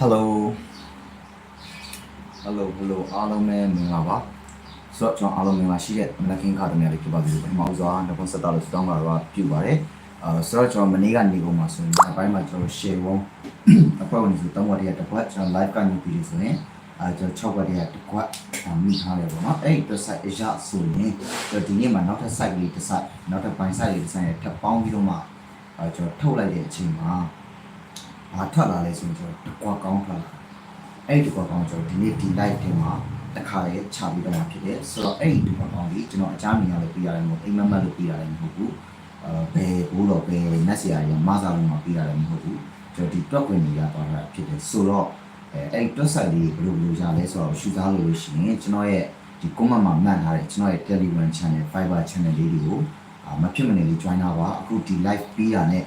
Hello Hello Hello အားလုံးပဲမင်္ဂလာပါဆိုတော့ကျွန်တော်အားလုံးမင်္ဂလာရှိတဲ့မနက်ခင်းခါတည်းများလေးဖြစ်ပါစေလို့ပထမဦးစွာနောက်ဆုံးဆက်တာလို့စတောင်းပါတော့ပြုပါတယ်အာဆိုတော့ကျွန်တော်မနေ့ကနေကုန်မှာဆိုရင်ဒီဘက်မှာကျွန်တော် share ဝုန်းအဖွဲ့ဝင်ဆို3ဝက်တည်းတစ်ခွက်ကျွန်တော် live ကနေပြီးဆိုရင်အာကျွန်တော်6ဝက်တည်းတစ်ခွက်မိထားတယ်ပေါ့နော်အဲ့ဒီတစ် site အရာဆိုရင်ကျွန်တော်ဒီနေ့မှာနောက်ထပ် site လေးတစ် site နောက်ထပ်ပိုင်း site လေးတစ် site နဲ့ထပ်ပေါင်းပြီးတော့မှအာကျွန်တော်ထုတ်လိုက်တဲ့အချိန်မှာ ဘာထွက်လာလဲဆိုရင်ကျွန်တော်တကွာကောင်းထွက်လာအဲ့ဒီကောင်ကောင်ကျွန်တော်ဒီနေ့ဒီ live တင်မှာတခါလေချပြီးတော့မှာဖြစ်တယ်ဆိုတော့အဲ့ဒီကောင်ကောင်ကြီးကျွန်တော်အကြမ်းမြင်ရလို့ပြရတယ်မဟုတ်အိမ်မက်မက်လို့ပြရတယ်မဟုတ်ဘူးအဲဘယ်ဘိုးတော့ဘယ်နက်ဆရာကြီးမဆာလို့မပြရတယ်မဟုတ်ဘူးကျွန်တော်ဒီတွက်ဝင်နေရသွားတာဖြစ်တယ်ဆိုတော့အဲအဲ့ဒီတွက်ဆိုင်လေးဘယ်လိုဘယ်လိုရလဲဆိုတော့ရှူသားလို့ရှိရင်ကျွန်တော်ရဲ့ဒီ comment မှာမှတ်ထားတယ်ကျွန်တော်ရဲ့ Telegram channel Fiber channel လေးတွေကိုအာမဖြစ်မနေလေး join တာပါအခုဒီ live ပြီးတာနဲ့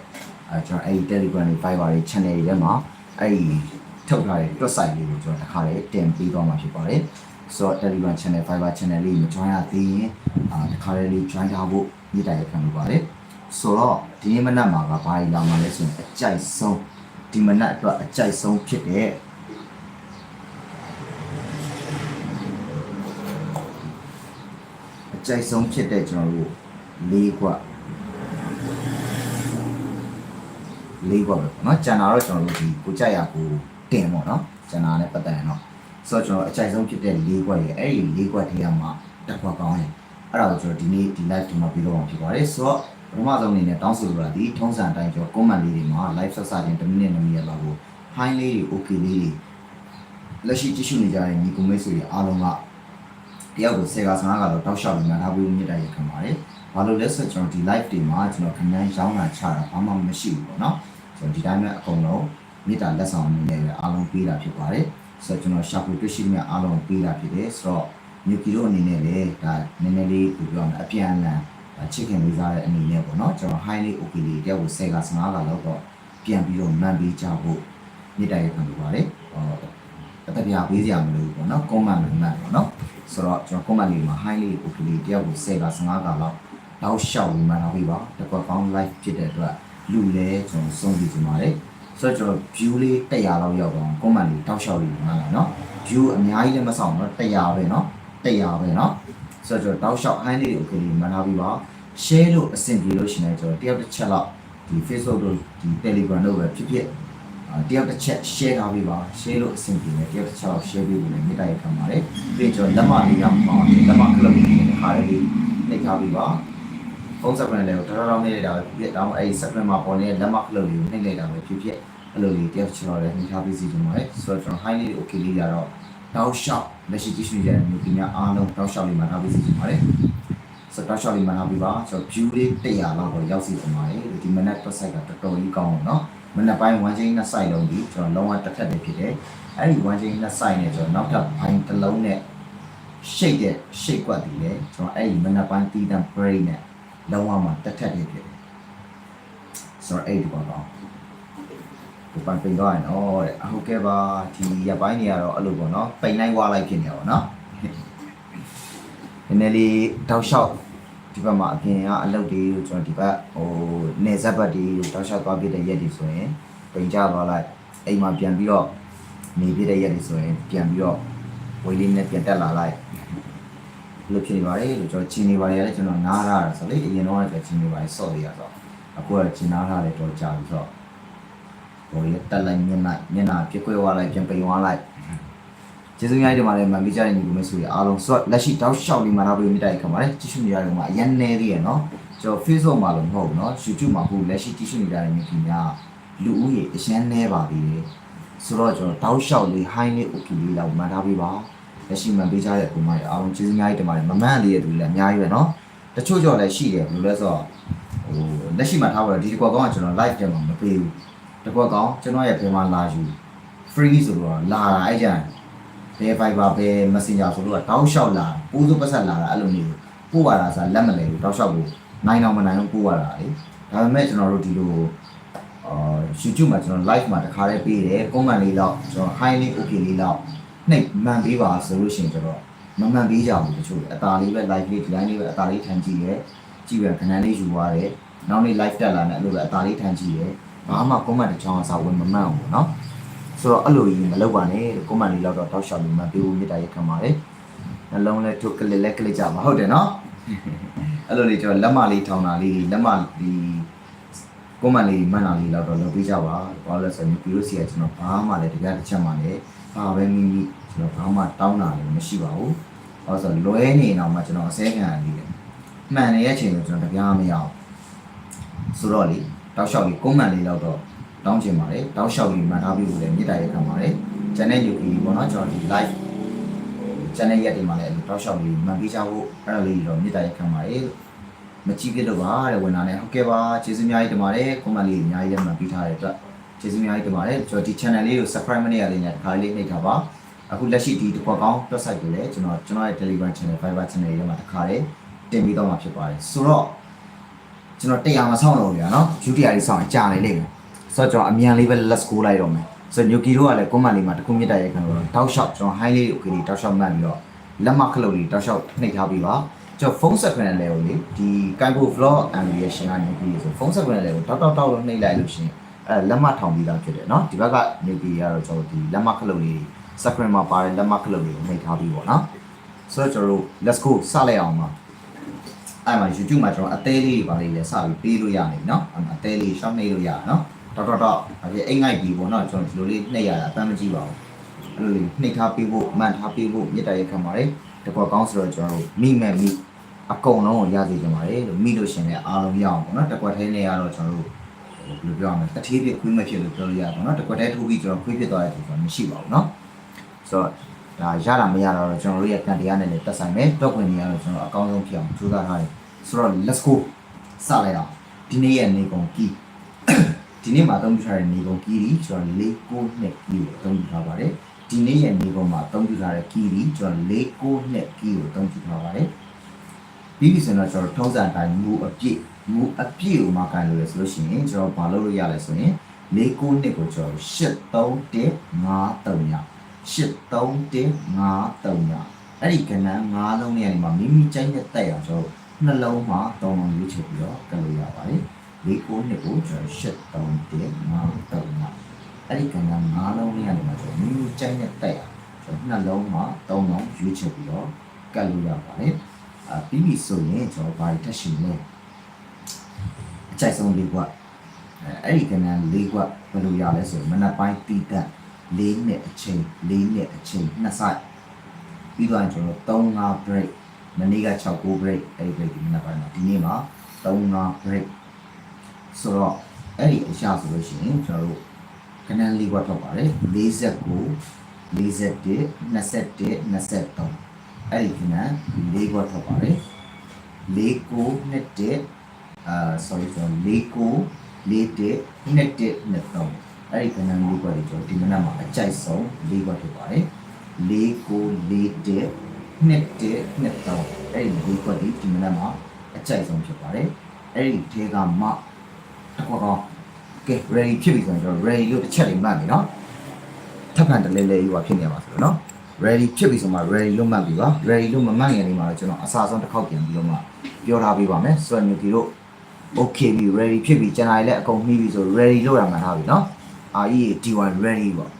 အဲကျွန်တော်အဲ့ဒီ Telegram တွေ Fiber တွေ channel တွေထဲမှာအဲ့ဒီထုတ်ထားတဲ့တွက်ဆိုင်လေးကိုကျွန်တော်တစ်ခါလေးတင်ပေးသွားမှာဖြစ်ပါတယ်ဆိုတော့ Telegram channel Fiber channel လေးမ join ရသေးရင်အာတစ်ခါလေး join ထားဖို့မြစ်တာရခံလို့ပါတယ်ဆိုတော့ဒီနေ့မနက်မှာကဘာကြီးလာမှာလဲဆိုရင်အကြိုက်ဆုံးဒီမနက်အတွက်အကြိုက်ဆုံးဖြစ်တဲ့အကြိုက်ဆုံးဖြစ်တဲ့ကျွန်တော်တို့လေးခွက် လေးခွက်ပဲပေါ့နော်ကျန်တာတော့ကျွန်တော်တို့ဒီကိုကြိုက်ရကိုတင်ပေါ့နော်ကျန်တာလည်းပတ်သက်ရင်တော့ဆိုတော့ကျွန်တော်အကြိုက်ဆုံးဖြစ်တဲ့လေးခွက်ရဲ့အဲ့ဒီလေးခွက်ထဲမှာတစ်ခွက်ကောင်းရင်အဲ့ဒါကိုကျွန်တော်ဒီနေ့ဒီ live ဒီမှာပြီးတော့ဖြစ်ပါတယ်ဆိုတော့ပထမဆုံးအနေနဲ့တောင်းဆိုလိုတာဒီထုံးစံအတိုင်းကျွန်တော် comment လေးတွေမှာ live ဆက်စားခြင်း1မိနစ်2မိနစ်လောက်ကို high လေးတွေ okay လေးတွေလက်ရှိကြည့်ရှုနေကြတဲ့ညီကိုမိတ်ဆွေတွေအားလုံးကတယောက်ကိုစေက15ကတော့တောက်လျှောက်နေတာထားပြီးမြစ်တာရခံပါတယ်ဘာလို့လဲဆိုတော့ကျွန်တော်ဒီ live တွေမှာကျွန်တော်ခဏရောင်းတာချတာဘာမှမရှိဘူးပေါ့နော် ဆိုတော့ဒီတိုင်းပဲအကုန်လုံးမြစ်တာလက်ဆောင်အနေနဲ့အားလုံးပေးတာဖြစ်ပါတယ်ဆိုတော့ကျွန်တော်ရှာဖွေတွေ့ရှိမြအားလုံးပေးတာဖြစ်တယ်ဆိုတော့မြူကီတို့အနေနဲ့လည်းဒါနည်းနည်းလေးပြောရမယ်အပြန်အလှန်ချစ်ခင်လေးစားတဲ့အနေနဲ့ပေါ့နော်ကျွန်တော် high လေး okay လေးတယောက်ကိုစေက15ကလောက်တော့ပြန်ပြီးတော့မှန်ပေးကြဖို့မြစ်တာရခံလို့ပါတယ်ဟောအတပြားပေးစရာမလိုဘူးပေါ့နော် comment မှန်ပေါ့နော်ဆိုတော့ကျွန်တော် comment လေးမှာ high လေး okay လေးတယောက်ကိုစေက15ကလောက်တောက်လျှောက်ဝင်မှန်တော့ပြီပါတစ်ခွက်ကောင်း live ဖြစ်တဲ့အတွက် လူလဲကျွန်တော်စုံပြီးကြပါတယ်ဆိုတော့ကျွန်တော် view လေး100လောက်ရောက်တော့ comment လေးတောက်လျှောက်လေးမှန်လာနော် view အများကြီးလည်းမဆောင်တော့100ပဲเนาะ100ပဲเนาะဆိုတော့ကျွန်တော်တောက်လျှောက် high လေး okay လေးမှန်လာပြီပါ share လို့အဆင်ပြေလို့ရှိရင်ကျွန်တော်တယောက်တစ်ချက်လောက်ဒီ Facebook တို့ဒီ Telegram တို့ပဲဖြစ်ဖြစ်အာတယောက်တစ်ချက် share ထားပေးပါ share လို့အဆင်ပြေတယ်တယောက်တစ်ချက်လောက် share ပေးဖို့လည်းမေတ္တာရက်ခံပါတယ်ပြီးတော့ကျွန်တော်လက်မလေးရအောင်ပါလက်မကလပ်လေးနဲ့ခါလေးနှိပ်ထားပေးပါ ဖုန်းစက်ကွန်လေးကိုတော်တော်နှိပ်လိုက်တာပဲဖြစ်ဖြစ်တောင်းအဲ့စက်ကွန်မှာပေါ်နေတဲ့လက်မကလပ်လေးကိုနှိပ်လိုက်တာပဲဖြစ်ဖြစ်အဲ့လိုလေးတယောက်ချက်လောက်လည်းနှိပ်ထားပေးစီချင်ပါတယ်ဆိုတော့ကျွန်တော် high လေး okay လေးရတော့တောက်လျှောက်လက်ရှိကြည့်ရှုနေတဲ့မျိုးပညာအားလုံးတောက်လျှောက်လေးမှာထားပေးစီချင်ပါတယ်စတောက်လျှောက်လေးမှာထားပေးပါကျွန်တော် view လေး100လောက်တော့ရောက်စီချင်ပါတယ်ဒီမနက်တစ်ဆိုင်ကတော်တော်ကြီးကောင်းတော့เนาะမနက်ပိုင်း1ချိန်နဲ့ site လုံးပြီးကျွန်တော်လုံးဝတစ်ထက်ပဲဖြစ်တယ်အဲ့ဒီ1ချိန်နဲ့ site နဲ့ကျွန်တော်နောက်ထပ်ဘိုင်းတစ်လုံးနဲ့ shake တဲ့ shake ကွက်တည်လေကျွန်တော်အဲ့ဒီမနက်ပိုင်းတီးတန့် break နဲ့ လုံးဝမှတစ်ထက်ပဲဖြစ်တယ်ဆိုတော့အဲ့ဒီပေါ့တော့ဒီပန်ပင်တော့နော်တဲ့ဟုတ်ကဲ့ပါဒီရပိုင်းနေရတော့အဲ့လိုပေါ့နော်ပိန်လိုက်ဝါလိုက်ဖြစ်နေပါတော့နည်းနည်းလေးတောက်လျှောက်ဒီဘက်မှာအပြင်ကအလုပ်တွေလို့ကျွန်တော်ဒီဘက်ဟိုနေဇက်ဘက်တွေလို့တောက်လျှောက်သွားပြတဲ့ရက်တွေဆိုရင်ပိန်ကြသွားလိုက်အိမ်မှာပြန်ပြီးတော့နေပြတဲ့ရက်တွေဆိုရင်ပြန်ပြီးတော့ဝေးလေးနဲ့ပြန်တက်လာလိုက် လို့ဖြစ်နေပါလေလို့ကျွန်တော်ချင်းနေပါလေလည်းကျွန်တော်နားရတာဆိုလေအရင်တော့လည်းချင်းနေပါလေစော့ရရဆိုအခုကချင်းနားထားတယ်တော့ကြာပြီဆိုတော့ဟိုရတက်လိုက်မျက်နှာမျက်နှာပြက်ကွဲသွားလိုက်ပြန်ပိန်သွားလိုက်ကျေးဇူးများတင်ပါတယ်မန်ပြီးကြတဲ့ညီကိုမဆိုရအားလုံးဆိုတော့လက်ရှိတောက်လျှောက်လေးမှာတော့ပြီးမိတိုက်ခံပါတယ်ကြည့်ရှုနေရတဲ့မှာအရင်နေသေးရနော်ကျွန်တော် Facebook မှာလို့မဟုတ်ဘူးเนาะ YouTube မှာခုလက်ရှိကြည့်ရှုနေကြတဲ့ညီခင်များလူဦးရေအရင်နေပါသေးတယ်ဆိုတော့ကျွန်တော်တောက်လျှောက်လေး high လေး okay လေးလောက်မှန်ထားပေးပါ လက်ရှိမှန်ပေးကြတဲ့ပုံမှန်အားလုံးကျေးဇူးများတင်ပါတယ်မမှန်လေးရဲ့သူလည်းအများကြီးပဲเนาะတချို့ကြော်လည်းရှိတယ်ဘယ်လိုလဲဆိုတော့ဟိုလက်ရှိမှာထားပါတော့ဒီကွက်ကောင်းကကျွန်တော် live တက်မှာမပေးဘူးတကွက်ကောင်းကျွန်တော်ရဲ့ပြန်မှာလာယူ free ဆိုတော့လာတာအဲ့ကြံဘယ် Viber ဘယ် Messenger ဆိုတော့တောက်လျှောက်လာပိုးစုပတ်ဆက်လာတာအဲ့လိုမျိုးပို့ပါတာဆိုလက်မလဲဘူးတောက်လျှောက်ကိုနိုင်အောင်မနိုင်အောင်ပို့ရတာလေဒါပေမဲ့ကျွန်တော်တို့ဒီလိုအာ YouTube မှာကျွန်တော် live မှာတခါလေးပေးတယ် comment လေးတော့ကျွန်တော် high လေး okay လေးတော့ နှိပ်မှန်ပေးပါဆိုလို့ရှိရင်ကျွန်တော်မမှန်ပေးကြဘူးတချို့အตาလေးပဲ live လေးဒီတိုင်းလေးပဲအตาလေးထန်ကြည့်ရဲကြည့်ရခဏလေးယူသွားတယ်နောက်နေ့ live တက်လာတယ်အဲ့လိုပဲအตาလေးထန်ကြည့်ရဲဘာမှ comment တစ်ချောင်းအစားဝင်မမှန်ဘူးเนาะ ဆိုတော့အဲ့လိုကြီးမလုပ်ပါနဲ့ကွန်မန့်လေးလောက်တော့တောက်လျှောက်လို့မှပေးဖို့မြစ်တာရက်ခံပါတယ်နှလုံးလဲထုတ်ကလစ်လဲကလစ်ကြပါဟုတ်တယ်နော်အဲ့လိုလေးကျွန်တော်လက်မလေးထောင်တာလေးလက်မဒီကွန်မန့်လေးမှန်တာလေးလောက်တော့လုပ်ပေးကြပါဘာလို့လဲဆိုရင်ဒီလိုစီကကျွန်တော်ဘာမှလည်းတရားတစ်ချက်မှလည်းဘာပဲမိမိ ကျွန်တော်ဘာမှတောင်းတာလည်းမရှိပါဘူးဟောဆိုလွဲနေတော့မှကျွန်တော်အစဲခံရသေးတယ်မှန်နေရဲ့အချိန်ကိုကျွန်တော်တရားမရအောင်ဆိုတော့လေတောက်လျှောက်လေးကွန်မန့်လေးလောက်တော့တောင်းချင်ပါတယ်တောက်လျှောက်ပြီးမှတ်ထားပြီးလို့လည်းမြေတားရခံပါတယ် channel ယူပြီးပေါ့နော်ကျွန်တော်ဒီ live channel ရက်တွေမှာလည်းတောက်လျှောက်ပြီးမှတ်ပေးကြဖို့အဲ့ဒါလေးတော့မြေတားရခံပါတယ်မကြည့်ပြတော့ပါတဲ့ဝန်ထမ်းနဲ့ဟုတ်ကဲ့ပါကျေးဇူးအများကြီးတင်ပါတယ် comment လေးအများကြီးရမှတ်ပေးထားတဲ့အတွက်ကျေးဇူးအများကြီးတင်ပါတယ်ကျွန်တော်ဒီ channel လေးကို subscribe မနေရသေးတဲ့အခါလေးနှိပ်ထားပါ အခုလက်ရှိဒီတစ်ခွက်ကောင်း website ကိုလည်းကျွန်တော်ကျွန်တော်ရဲ့ Telegram channel Viber channel တွေမှာတစ်ခါလေးတင်ပြီးတော့မှာဖြစ်ပါတယ်ဆိုတော့ကျွန်တော်တရားမဆောင်တော့ဘူးဗျာနော် YouTube တွေဆောင်ရင်ကြာနေလိမ့်မယ် ဆိုတော့ကျွန်တော်အမြန်လေးပဲ let's go လိုက်တော့မယ်ဆိုတော့ညိုကီတို့ကလည်း comment လေးမှာတစ်ခုမြစ်တာရိုက်ခံလို့တောက်လျှောက်ကျွန်တော် high လေးကိုခေဒီတောက်လျှောက်မှတ်ပြီးတော့လက်မခလုတ်လေးတောက်လျှောက်နှိပ်ထားပြီးပါကျွန်တော်ဖုန်းဆက်ခွင့်လည်းကိုလေဒီ Kaibo vlog animation ကညိုကီဆိုဖုန်းဆက်ခွင့်လည်းကိုတောက်တောက်တောက်လို့နှိပ်လိုက်လို့ရှိရင်အဲလက်မထောင်ပြီးသားဖြစ်တယ်เนาะဒီဘက်ကညိုကီကတော့ကျွန်တော်ဒီလက်မခလုတ်လေး screen မှာပါတဲ့လက်မခလုတ်တွေကိုနှိပ်ထားပြီးပေါ့နော်ဆိုတော့ကျွန်တော်တို့ let's go စလိုက်အောင်ပါအဲ့မှာ YouTube မှာကျွန်တော်အသေးလေးတွေပါလေးလဲစပြီးပေးလို့ရနေပြီနော်အသေးလေးရှောင်းနေလို့ရနော်တော်တော်တော့အဲ့အိမ်ငိုက်ပြီပေါ့နော်ကျွန်တော်ဒီလိုလေးနှိပ်ရတာအပန်းမကြည့်ပါဘူးအဲ့လိုလေးနှိပ်ထားပေးဖို့မှန်ထားပေးဖို့မြစ်တာရဲ့ခံပါတယ်တကောကောင်းဆိုတော့ကျွန်တော်တို့မိမဲ့မိအကုန်လုံးကိုရစေချင်ပါတယ်လို့မိလို့ရှင်လည်းအားလုံးရအောင်ပေါ့နော်တကွက်ထဲနဲ့ကတော့ကျွန်တော်တို့ဘယ်လိုပြောရမလဲတတိပြခွေးမဖြစ်လို့ပြောလို့ရပါတော့နော်တကွက်ထဲထိုးပြီးကျွန်တော်ခွေးဖြစ်သွားတဲ့ပုံစံမရှိပါဘူးနော် ဆိုတော့ဒါရတာမရတာတော့ကျွန်တော်တို့ရဲ့ကန်တရားနဲ့လည်းတက်ဆိုင်မယ်တော့ခွင့်နေရတော့ကျွန်တော်အကောင်းဆုံးဖြစ်အောင်ကြိုးစားထားတယ်ဆိုတော့ let's go စလိုက်အောင်ဒီနေ့ရဲ့နေကုန်ကီးဒီနေ့မှာအသုံးပြုထားတဲ့နေကုန်ကီရီကျွန်တော်၄9နှစ်ကီကိုအသုံးပြုထားပါတယ်ဒီနေ့ရဲ့နေကုန်မှာအသုံးပြုထားတဲ့ကီရီကျွန်တော်၄9နှစ်ကီကိုအသုံးပြုထားပါတယ်ပြီးပြီဆိုတော့ကျွန်တော်ထုံးစံတိုင်းမူအပြည့်မူအပြည့်ကိုမှကန်လို့ရဆိုလို့ရှိရင်ကျွန်တော်ဘာလုပ်လို့ရလဲဆိုရင်၄9နှစ်ကိုကျွန်တော်8315 8315အဲ့ဒီကဏ္ဍ၅လုံးနဲ့ဒီမှာမိမိကြိုက်တဲ့တက်အောင်ကျွန်တော်နှလုံးမှာ၃လုံးရွေးချယ်ပြီးတော့ကတ်လို့ရပါတယ်လေးကိုနှစ်ကိုကျွန်တော်ရှစ်တုံးတင်ငါတုံးငါအဲ့ဒီကံကငါးလုံးလေးကနေမှကျွန်တော်မိမိကြိုက်တဲ့တက်ရကျွန်တော်နှလုံးမှာသုံးလုံးရွေးချယ်ပြီးတော့ကတ်လို့ရပါတယ်အာပြီးပြီဆိုရင်ကျွန်တော်ဘာတွေတက်ရှင်လဲအကြိုက်ဆုံးလေးကွအဲ့ဒီကံကလေးကွဘယ်လိုရလဲဆိုရင်မနက်ပိုင်းတီးတက် ၄နှစ်အချိန်၄နှစ်အချိန်နှစ်ဆိုင်ပြီးတော့ကျွန်တော်3 5 break မနေ့က6 9 break အဲ့ဒီ break ဒီမနက်ပိုင်းမှာဒီနေ့မှာ3 5 break ဆိုတော့အဲ့ဒီအရာဆိုလို့ရှိရင်ကျွန်တော်တို့ကနန်းလေးဘတ်ထုတ်ပါတယ်49 41 21 23အဲ့ဒီကနန်းလေးဘတ်ထုတ်ပါတယ်49နှစ်တဲ့အာ sorry ကျွန်တော်49 41 21 23 အဲ့ဒီကနန်းလေးဘတ်တွေကျွန်တော်ဒီမနက်မှာအကြိုက်ဆုံးလေးဘတ်ထုတ်ပါတယ်49 41 21 23အဲ့ဒီလေးဘတ်တွေဒီမနက်မှာအကြိုက်ဆုံးဖြစ်ပါတယ်အဲ့ဒီထဲကမှတစ်ခွက်ကောင်းကဲ ready ဖြစ်ပြီဆိုရင်ကျွန်တော် ready လို့တစ်ချက်လေးမှတ်ပြီနော်ထပ်ဖန်တလဲလဲယူပါဖြစ်နေပါဆိုတော့နော် ready ဖြစ်ပြီဆိုမှ ready လို့မှတ်ပြီပါ ready လို့မမှတ်ရင်ဒီမှာတော့ကျွန်တော်အစားဆုံးတစ်ခေါက်ပြန်ပြီးတော့မှပြောထားပေးပါမယ်ဆိုတော့ညူတီတို့ okay ပြီ ready ဖြစ်ပြီကျန်တာလည်းအကုန်ပြီးပြီဆို ready လို့ရမှတ်ထားပြီနော် RE D1 ready ပေါ့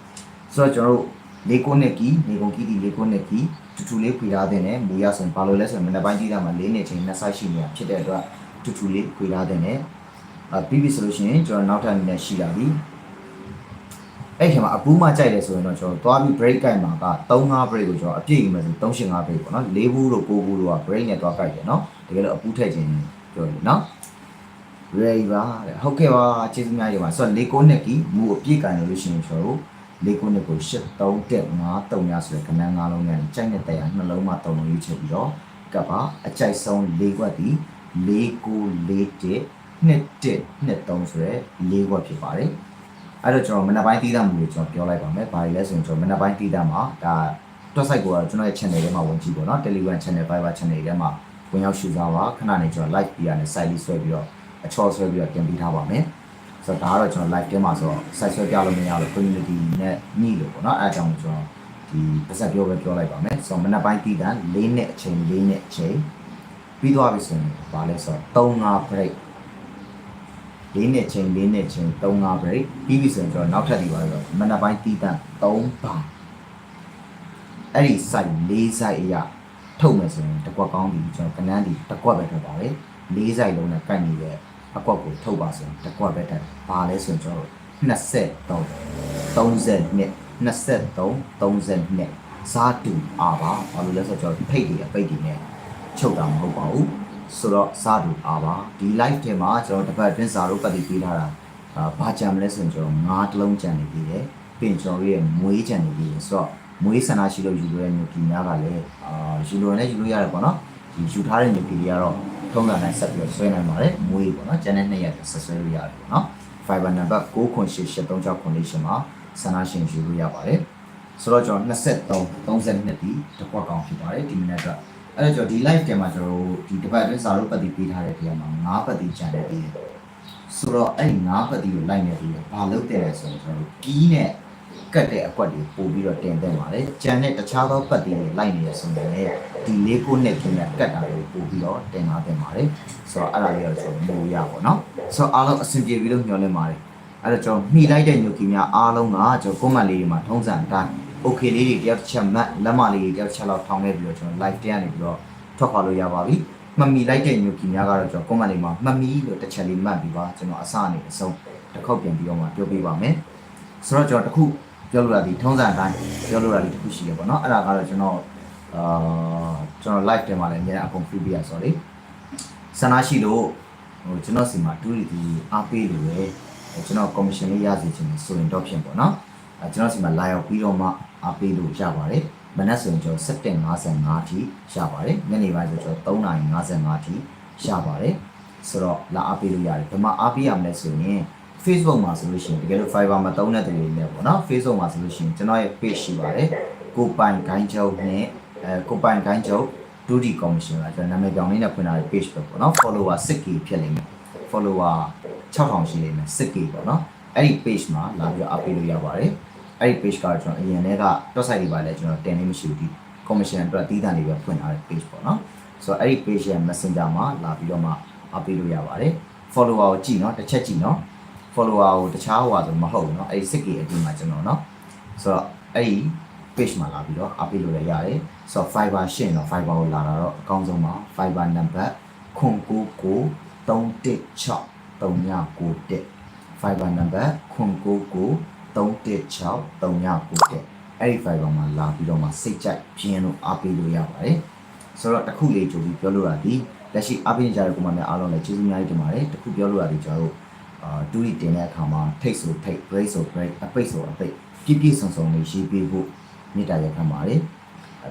ဆိုတော့ကျွန်တော်တို့လေးကုန်းနဲ့ကီနေကုန်ကီဒီလေးကုန်းနဲ့ကီတူတူလေးခွေထားတဲ့နဲ့မူရဆိုရင်ဘာလို့လဲဆိုရင်မနေ့ပိုင်းကြီးတာမှာ၄နှစ်ချိန်နှစ်ဆိုင်ရှိနေတာဖြစ်တဲ့အတွက်တူတူလေးခွေထားတဲ့နဲ့အာပြီးပြီဆိုလို့ရှိရင်ကျွန်တော်နောက်ထပ်အနေနဲ့ရှိလာပြီအဲ့ဒီမှာအပူးမှကြိုက်တယ်ဆိုရင်တော့ကျွန်တော်သွားပြီး break ကိုက်မှာက3-5 break ကိုကျွန်တော်အပြည့်ယူမယ်ဆို3-5 break ပေါ့နော်၄ဘူးလို့9ဘူးလို့က break နဲ့သွားကိုက်တယ်နော်တကယ်လို့အပူးထည့်ခြင်းပြောတယ်နော် ready ပါတဲ့ဟုတ်ကဲ့ပါကျေးဇူးများကြီးပါဆိုတော့၄9နှစ်ကီမူအပြည့်ကိုင်လို့ရှိရင်ကျွန်တော်တို့၄9နှစ်ကို8 3 1 5 3ညဆိုတဲ့ကဏ္ဍ၅လုံးနဲ့ကြိုက်တဲ့တရားနှလုံးမှာ3လုံးရွေးချယ်ပြီးတော့ကပ်ပါအကြိုက်ဆုံး၄ခွက်ဒီ၄9၄1နှစ်1နှစ်3ဆိုရဲ၄ခွက်ဖြစ်ပါတယ်အဲ့တော့ကျွန်တော်မနက်ပိုင်းတီးတာမူလို့ကျွန်တော်ပြောလိုက်ပါမယ်ဘာလဲဆိုရင်ကျွန်တော်မနက်ပိုင်းတီးတာမှာဒါတွက်ဆိုင်ကိုကျွန်တော်ရဲ့ channel ထဲမှာဝင်ကြည့်ပေါ့နော် Telegram channel Viber channel ထဲမှာဝင်ရောက်ရှုစားပါခဏနေကျွန်တော် live ပြရတဲ့ site လေးဆွဲပြီးတော့ အချော်ဆွဲပြီးတော့တင်ပေးထားပါမယ်ဆိုတော့ဒါကတော့ကျွန်တော် live ထဲမှာဆိုတော့ site ဆွဲပြလို့မရလို့ community နဲ့ညှိလို့ပေါ့နော်အဲအကြောင်းကျွန်တော်ဒီပါစက်ပြောပဲပြောလိုက်ပါမယ်ဆိုတော့မနက်ပိုင်းတီးတာ၄နှစ်အချိန်၄နှစ်အချိန်ပြီးသွားပြီဆိုရင်ဘာလဲဆိုတော့3 5 break ၄နှစ်ချင်း၄နှစ်ချင်း3 5 break ပြီးပြီဆိုရင်ကျွန်တော်နောက်ထပ်ဒီပါတော့မနက်ပိုင်းတီးတန့်3ပါအဲ့ဒီ site ၄ site အရာထုတ်မယ်ဆိုရင်တစ်ကွက်ကောင်းပြီကျွန်တော်ကနန်းဒီတစ်ကွက်ပဲထုတ်ပါလေ၄ site လုံးနဲ့ကိုက်နေတဲ့ အကွက်ကိုထုတ်ပါဆိုရင်တစ်ကွက်ပဲတက်ပါလဲဆိုရင်ကျွန်တော်23 30နှစ်23 30ဇာတူအာပါဘာလို့လဲဆိုတော့ကျွန်တော်ဖိတ်တွေအပိတ်တွေနဲ့ချုပ်တာမဟုတ်ပါဘူးဆိုတော့ဇာတူအာပါဒီ live ထဲမှာကျွန်တော်တစ်ပတ်အတွင်းဇာတို့ပတ်ပြီးပေးထားတာအာဘာကြံမလဲဆိုရင်ကျွန်တော်ငါးတစ်လုံးကြံနေပြီးတယ်ပြင်ကျွန်တော်ရဲ့မွေးကြံနေပြီးတယ်ဆိုတော့မွေးဆန္ဒရှိလို့ယူလို့ရတဲ့မျိုးဒီများကလည်းအာယူလို့လည်းယူလို့ရတယ်ပေါ့နော်ဒီယူထားတဲ့မျိုးတွေကတော့ ထုံးစံတိုင်းဆက်ပြီးတော့ဆွဲနိုင်ပါတယ်မွေးပေါ့နော်ကျန်တဲ့နှစ်ရက်ဆက်ဆွဲလို့ရတယ်ပေါ့နော် fiber number 9988369 condition မှာဆန္ဒရှင်ယူလို့ရပါတယ်ဆိုတော့ကျွန်တော်23 32ဒီတစ်ခွက်ကောင်ဖြစ်ပါတယ်ဒီမိနစ်ကအဲ့တော့ကျွန်တော်ဒီ live ထဲမှာကျွန်တော်တို့ဒီတစ်ပတ်အတွင်းစာလို့ပတ်ပြီးပေးထားတဲ့နေရာမှာ9ပတ်ပြီးကျန်တဲ့ပြီးဆိုတော့အဲ့ဒီ9ပတ်ပြီးကိုလိုက်နေပြီးဘာလုပ်တဲ့လဲဆိုတော့ကျွန်တော်တို့ကီးနဲ့ ကတ်တဲ့အကွက်တွေပို့ပြီးတော့တင်တဲ့ပါတယ်ကျန်တဲ့တခြားသောပတ်တွေလိုက်နေရဆိုရင်လည်းဒီလေးကိုနဲ့ကင်းနဲ့ကတ်တာတွေပို့ပြီးတော့တင်လာတင်ပါတယ်ဆိုတော့အဲ့ဒါလေးတော့ကျွန်တော်မိုးရပါတော့ဆိုတော့အားလုံးအဆင်ပြေပြီလို့ညွှန်လင်းပါတယ်အဲ့တော့ကျွန်တော်မှီလိုက်တဲ့ညိုကီများအားလုံးကကျွန်တော်ကွန်မန့်လေးတွေမှာထုံးစံအတိုင်း okay လေးတွေတယောက်တစ်ချက်မှတ်လက်မလေးတွေတယောက်တစ်ချက်လောက်ထောင်းခဲ့ပြီးတော့ကျွန်တော် live တဲကနေပြီးတော့ထွက်ခွာလို့ရပါပြီမှတ်မိလိုက်တဲ့ညိုကီများကတော့ကျွန်တော်ကွန်မန့်လေးမှာမှတ်မိလို့တစ်ချက်လေးမှတ်ပြီးပါကျွန်တော်အစအနေအဆုံးတစ်ခေါက်ပြန်ပြီးတော့မှပြောပြပါမယ်ဆိုတော့ကျွန်တော်တစ်ခု ပြောလို့ရသည်ထုံးစံအတိုင်းပြောလို့ရသည်တစ်ခုရှိရပေါ့နော်အဲ့ဒါကတော့ကျွန်တော်အာကျွန်တော် live တဲမှာလည်းအများအကုန် free ပြရဆိုတော့လေဆန္ဒရှိလို့ဟိုကျွန်တော်စီမှာတူးရီတီအားပေးလို့ပဲကျွန်တော် commission လေးရစီချင်တယ်ဆိုရင်တော့ဖြစ်ပေါ့နော်အဲကျွန်တော်စီမှာလာရောက်ပြီးတော့မှအားပေးလို့ရပါတယ်မနက်ဆိုရင်ကျွန်တော်7:55အထိရပါတယ်ညနေပိုင်းဆိုကျွန်တော်3:55အထိရပါတယ်ဆိုတော့လာအားပေးလို့ရတယ်ဘယ်မှာအားပေးရမလဲဆိုရင် Facebook မှာဆိုလို့ရှိရင်တကယ်လို့ Fiverr မှာတုံးတဲ့သူတွေလည်းပေါ့နော် Facebook မှာဆိုလို့ရှိရင်ကျွန်တော်ရဲ့ page ရှိပါတယ်ကိုပိုင်ဂိုင်းချုပ်နဲ့အဲကိုပိုင်ဂိုင်းချုပ်ဒုတိကော်မရှင်ကကျွန်တော်နာမည်ပြောင်းလေးနဲ့ဖွင့်ထားတဲ့ page ပဲပေါ့နော် follower 6k ဖြစ်လိမ့်မယ် follower 6000ရှိလိမ့်မယ် 6k ပေါ့နော်အဲ့ဒီ page မှာလာပြီးတော့ update လို့ရပါတယ်အဲ့ဒီ page ကကျွန်တော်အရင်တည်းက website တွေပါလဲကျွန်တော်တင်နေမရှိဘူးဒီ commission အတွက်တည်တံ့နေပြီးဖွင့်ထားတဲ့ page ပေါ့နော်ဆိုတော့အဲ့ဒီ page ရဲ့ messenger မှာလာပြီးတော့မှ update လို့ရပါတယ် follower ကိုကြည့်နော်တစ်ချက်ကြည့်နော် follower ကိုတခြားဟိုဟာဆိုမဟုတ်ဘူးเนาะအဲ့ဒီ 6k အပြင်မှာကျွန်တော်เนาะဆိုတော့အဲ့ဒီ page မှာလာပြီးတော့ update လုပ်ရရတယ်ဆိုတော့ Fiverr ရှင်းတော့ Fiverr ကိုလာတာတော့အကောင်းဆုံးပါ Fiverr number 0993163991 Fiverr number 0993163991အဲ့ဒီ Fiverr မှာလာပြီးတော့မှစိတ်ကြိုက်ပြင်းလို့အားပေးလို့ရပါတယ်ဆိုတော့တစ်ခုလေးကြိုပြီးပြောလို့ရသည်လက်ရှိအားပေးနေကြတဲ့ကိုမများအားလုံးလည်းကျေးဇူးများကြီးတင်ပါတယ်တစ်ခုပြောလို့ရသည်ကျွန်တော်တို့ အာတူရီတင်တဲ့အခါမှာထိတ်ဆိုထိတ် break ဆို break အပိတ်ဆိုအပိတ်ပြည့်ပြည့်စုံစုံလေးရေးပေးဖို့မြစ်တာရက်ခံပါတယ်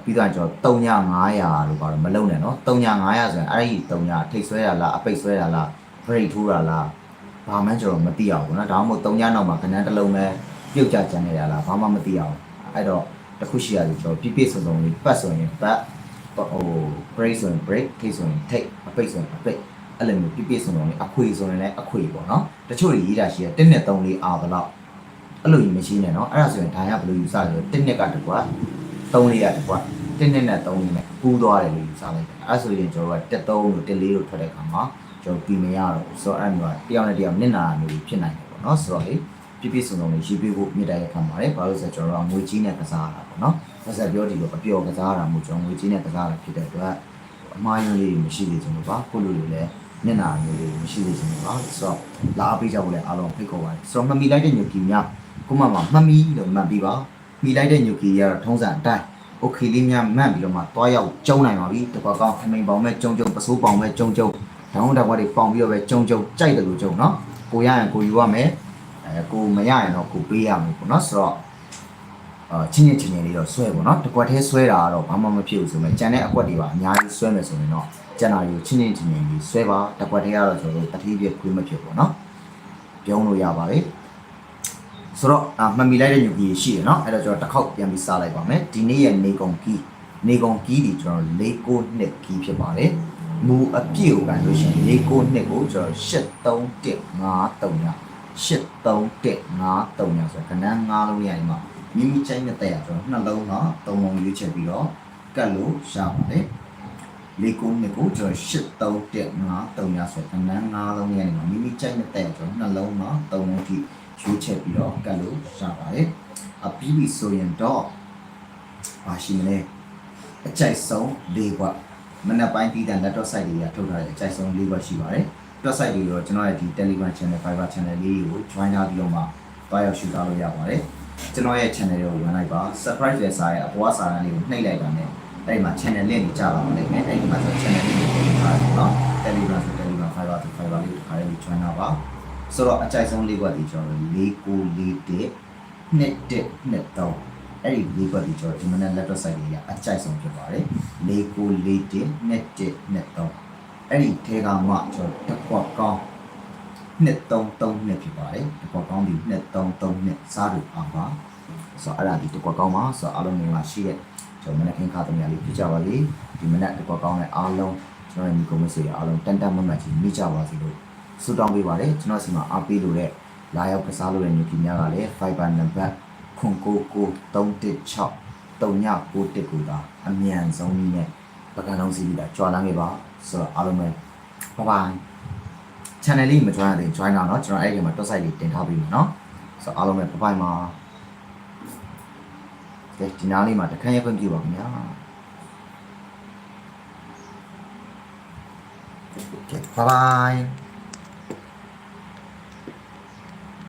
ပြီးတော့ကျွန်တော်3ည900လို့ပါတော့မလုံနဲ့နော်3ည900ဆိုရင်အဲ့ဒီ3ညထိတ်ဆွဲတာလားအပိတ်ဆွဲတာလား break ထိုးတာလားဘာမှကျွန်တော်မသိအောင်ဘူးနော်ဒါမှမဟုတ်3ညနောက်မှာခဏတစ်လုံးပဲပြုတ်ကြကြနေတာလားဘာမှမသိအောင်အဲ့တော့တခုရှိရတယ်ကျွန်တော်ပြည့်ပြည့်စုံစုံလေးပတ်ဆိုရင်ပတ်ဟို break ဆိုရင် break ထိတ်ဆိုရင်ထိတ်အပိတ်ဆိုရင်အပိတ် အဲ့လိုမျိုးပြပြစုံစုံလေးအခွေဆိုရင်လည်းအခွေပေါ့နော်တချို့တွေရေးတာရှိတယ်1နဲ့3လေးအာဘလောက်အဲ့လိုကြီးမရှိနဲ့နော်အဲ့ဒါဆိုရင်ဒါရဘယ်လိုယူဆလဲဆို1နဲ့ကတကွာ3လေးကတကွာ1နဲ့နဲ့3လေးနဲ့ပူးသွားတယ်လို့ယူဆလိုက်တယ်အဲ့ဆိုရင်ကျွန်တော်က1 3လို့1 4လို့ထွက်တဲ့အခါမှာကျွန်တော်ပြင်မရတော့ဘူးဆိုတော့အဲ့မျိုးကတယောက်နဲ့တယောက်နစ်နာမျိုးဖြစ်နိုင်တယ်ပေါ့နော်ဆိုတော့လေပြပြစုံစုံလေးရေးပေးဖို့မြစ်တာရက်ခံပါတယ်ဘာလို့လဲဆိုတော့ကျွန်တော်ကငွေကြီးနဲ့ကစားရတာပေါ့နော်ဆက်ဆက်ပြောဒီလိုအပျော်ကစားရတာမို့ကျွန်တော်ငွေကြီးနဲ့ကစားရတာဖြစ်တဲ့အတွက်အမှားယွင်းလေးမရှိသေးချင်လို့ပါကိုလိုလိုလည်း မျက်နှာမျိုးလေးမရှိသေးခြင်းပါဆိုတော့လာအပေးကြဖို့လည်းအားလုံးဖိတ်ခေါ်ပါတယ်ဆိုတော့မမီလိုက်တဲ့ညိုကီများခုမှမှမှတ်မီလို့မှတ်ပြီးပါမိလိုက်တဲ့ညိုကီရတော့ထုံးစံအတိုင်းโอเคလေးများမှတ်ပြီးတော့မှတွားရောက်ကျုံနိုင်ပါပြီတကွာကောင်းအမိန်ပေါင်မဲ့ကျုံကျုံပစိုးပေါင်မဲ့ကျုံကျုံဓာတ်ဓာတ်ဝါတွေပေါင်ပြီးတော့ပဲကျုံကျုံကြိုက်တယ်လို့ကျုံเนาะကိုရရင်ကိုယူရမယ်အဲကိုမရရင်တော့ကိုပေးရမယ်ပေါ့เนาะဆိုတော့အာချင်းချင်းချင်းချင်းလေးတော့ဆွဲပေါ့เนาะတကွက်သေးဆွဲတာကတော့ဘာမှမဖြစ်ဘူးဆိုမဲ့ကြံတဲ့အကွက်တွေပါအများကြီးဆွဲမယ်ဆိုရင်တော့ ကျန်တာယူချင်းချင်းချင်းချင်းဆွဲပါတကွက်ထဲကတော့ကျွန်တော်တို့တတိပြည့်ခွေးမဖြစ်ပေါ့နော်ပြုံးလို့ရပါပြီဆိုတော့အမှတ်မိလိုက်တဲ့ညူကီရှိရနော်အဲ့တော့ကျွန်တော်တစ်ခေါက်ပြန်ပြီးစလိုက်ပါမယ်ဒီနေ့ရဲ့နေကုန်ကီးနေကုန်ကီးဒီကျွန်တော်၄ကိုနှစ်ကီးဖြစ်ပါတယ်မူအပြည့်ကိုကန်လို့ရှိရင်၄ကိုနှစ်ကိုကျွန်တော်8315 300 8315 300ဆိုကဏ္ဍ5လုံးရရင်မှာမိမိချိန်နဲ့တက်ရကျွန်တော်နှလုံးတော့၃လုံးရွေးချယ်ပြီးတော့ကတ်လို့ရပါတယ် လေးကိုနှစ်ကိုကျွန်တော်8 3 1 5 3ရဆိုတနန်း9လုံးရဲ့နေမှာမိမိကြိုက်တဲ့ကျွန်တော်နှလုံးမှာ3လုံးထိရွေးချက်ပြီးတော့ကတ်လို့ရပါတယ်အပြီးပြီဆိုရင်တော့ပါရှိမလဲအကြိုက်ဆုံး၄ခွက်မနက်ပိုင်းပြီးတဲ့ laptop site တွေကထုတ်ထားတဲ့အကြိုက်ဆုံး၄ခွက်ရှိပါတယ် laptop site တွေတော့ကျွန်တော်ရဲ့ဒီ Telegram channel Fiber channel လေးကို join ထားပြီးတော့မှတွားရောက်ရှုထားလို့ရပါတယ်ကျွန်တော်ရဲ့ channel တွေကိုဝင်လိုက်ပါ surprise ရဲ့စာရဲ့အပေါ်စာရန်လေးကိုနှိပ်လိုက်ပါနဲ့ အဲ့ဒီမှာ channel link ကိုကြားပါမယ်အဲ့ဒီမှာဆို channel link ကိုပြင်ထားတယ်နော် Telegram ဆို Telegram Fiber ဆို Fiber လေးကိုခါလေး join တာပါဆိုတော့အကြိုက်ဆုံးလေးခွက်ဒီကျွန်တော်၄ကို၄တက်နှစ်တက်နှစ်တော့အဲ့ဒီလေးခွက်ဒီကျွန်တော်ဒီမနက် laptop site တွေကအကြိုက်ဆုံးဖြစ်ပါတယ်၄ကို၄တက်နှစ်တက်နှစ်တော့အဲ့ဒီထဲကမှကျွန်တော်တစ်ခွက်ကောင်းနှစ်သုံးသုံးနှစ်ဖြစ်ပါတယ်တစ်ခွက်ကောင်းဒီနှစ်သုံးသုံးနှစ်စားလို့အောင်ပါဆိုတော့အဲ့ဒါဒီတစ်ခွက်ကောင်းပါဆိုတော့အားလုံးမြင်ပါရှိတဲ့ ကျွန်တော်မနက်ခင်းခါသမီးလေးပြကြပါလေဒီမနက်တစ်ခွက်ကောင်းတဲ့အားလုံးကျွန်တော်ညီကိုမဆွေအားလုံးတန်တန်မမတ်ကြီးမိကြပါစေလို့ဆုတောင်းပေးပါတယ်ကျွန်တော်စီမှာအားပေးလို့တဲ့လာရောက်ကစားလို့တဲ့ညီကြီးများကလည်း Fiber number 099316 3991ကိုသာအမြန်ဆုံးနည်းနဲ့ပကံလုံးစီးပြီးတာကြွားလန်းခဲ့ပါဆိုတော့အားလုံးပဲဘိုင်ဘိုင် channel လေးမ join ရသေး join တော့เนาะကျွန်တော်အဲ့ဒီမှာ top site လေးတင်ထားပြီးမယ်เนาะဆိုတော့အားလုံးပဲဘိုင်ဘိုင်မှာ ကဲဒီနားလေးမှာတခန်းရခွင့်ပြုပါခင်ဗျာကဲဘိုင်ဘိုင်